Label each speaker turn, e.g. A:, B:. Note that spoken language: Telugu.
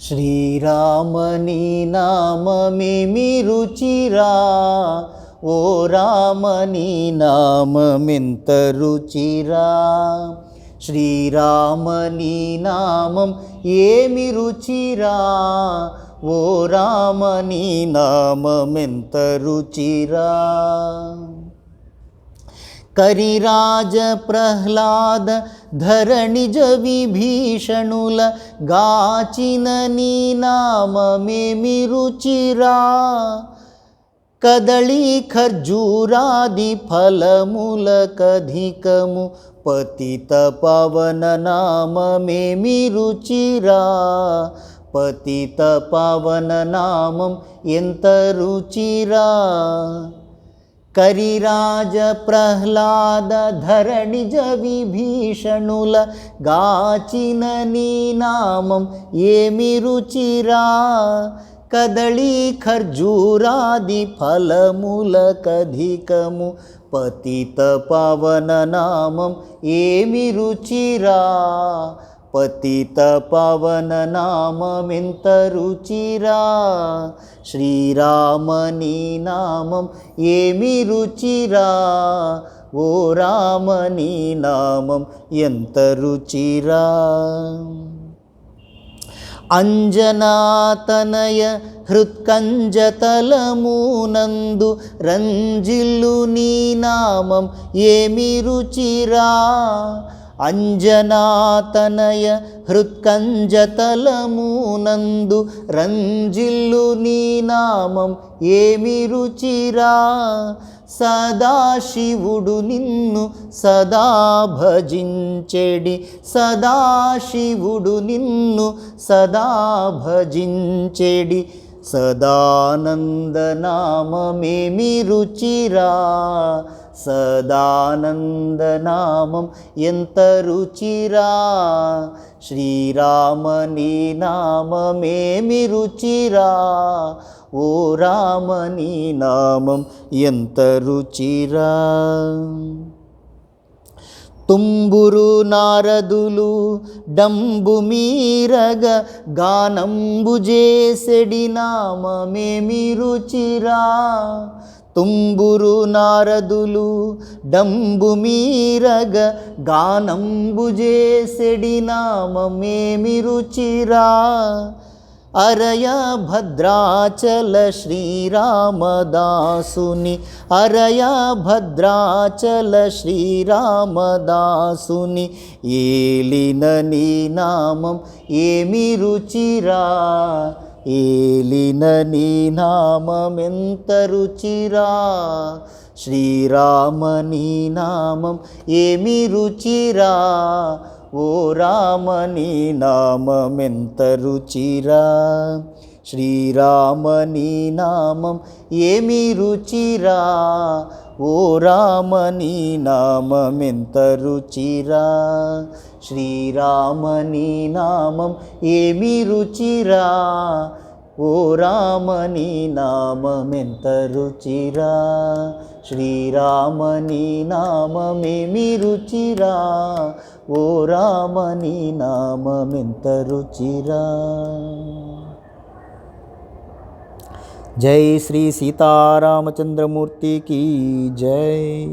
A: శ్రీరామని నామమేమి రుచిరా ఓ రామని నామెంత రుచిరా. శ్రీరామని నామం ఏమి రుచిరా ఓ రామని నామెంత రుచిరా. కరిరాజ ప్రహ్లాద ధరణిజ విభీషణుల గాచిన నీ నామమేమి రుచిరా కదళీ ఖర్జూరాది ఫలముల కధికము పతిత పవన నామమేమి రుచిరా పతిత పవన నామం ఎంత రుచిరా. కరిరాజ ప్రహ్లాద ధరణిజ విభీషణుల గాచిన నీ నామం ఏమి రుచిరా? కదళీ ఖర్జూరాది ఫలముల కధికము పతిత పవన నామం ఏమి రుచిరా? పతిత పవన నామమెంత రుచిరా శ్రీరామని నామం ఏమి రుచిరా ఓ రామని నామం ఎంత రుచిరా అంజనాతనయ హృత్కంజతలమునందు రంజిల్లు నీ నామం ఏమి రుచిరా అంజనాతనయ హృత్కంజతలమునందు రంజిల్లు నీ నామం ఏమి రుచిరా సదాశివుడు నిన్ను సదా భజించెడి సదాశివుడు నిన్ను సదా భజించెడి సదానందనామేమి రుచిరా సదానందనామం ఎంత రుచిరా శ్రీరామని నామమేమి రుచిరా ఓ రామని నామం ఎంత రుచిరా తుంబురు నారదులు డంబు మీరగ గానంబు చేసెడి నామమేమి రుచిరా తుంబురు నారదులు డంబు మీరగ గానంబు చేసెడి నామమేమి రుచిరా అరయ భద్రాచల శ్రీరామదాసుని అరయ భద్రాచల శ్రీరామదాసుని ఏలిన నీ నామం ఏమి రుచిరా ఏలిన నీ నామమెంత రుచిరా? శ్రీరామ నీ నామం ఏమి రుచిరా? ఓ రామ రామని నామమెంత రుచిరా? శ్రీరామ నీ నామం ఏమి రుచిరా? ఓ రామ రామని నామమెంత రుచిరా? శ్రీరామని నామం ఏమి రుచిరా? ఓ రామని నామమెంత రుచిరా? శ్రీరామని నామమేమి రుచిరా? ఓ రామని నామమెంత రుచిరా? జై శ్రీ సీతారామచంద్రమూర్తికి జై.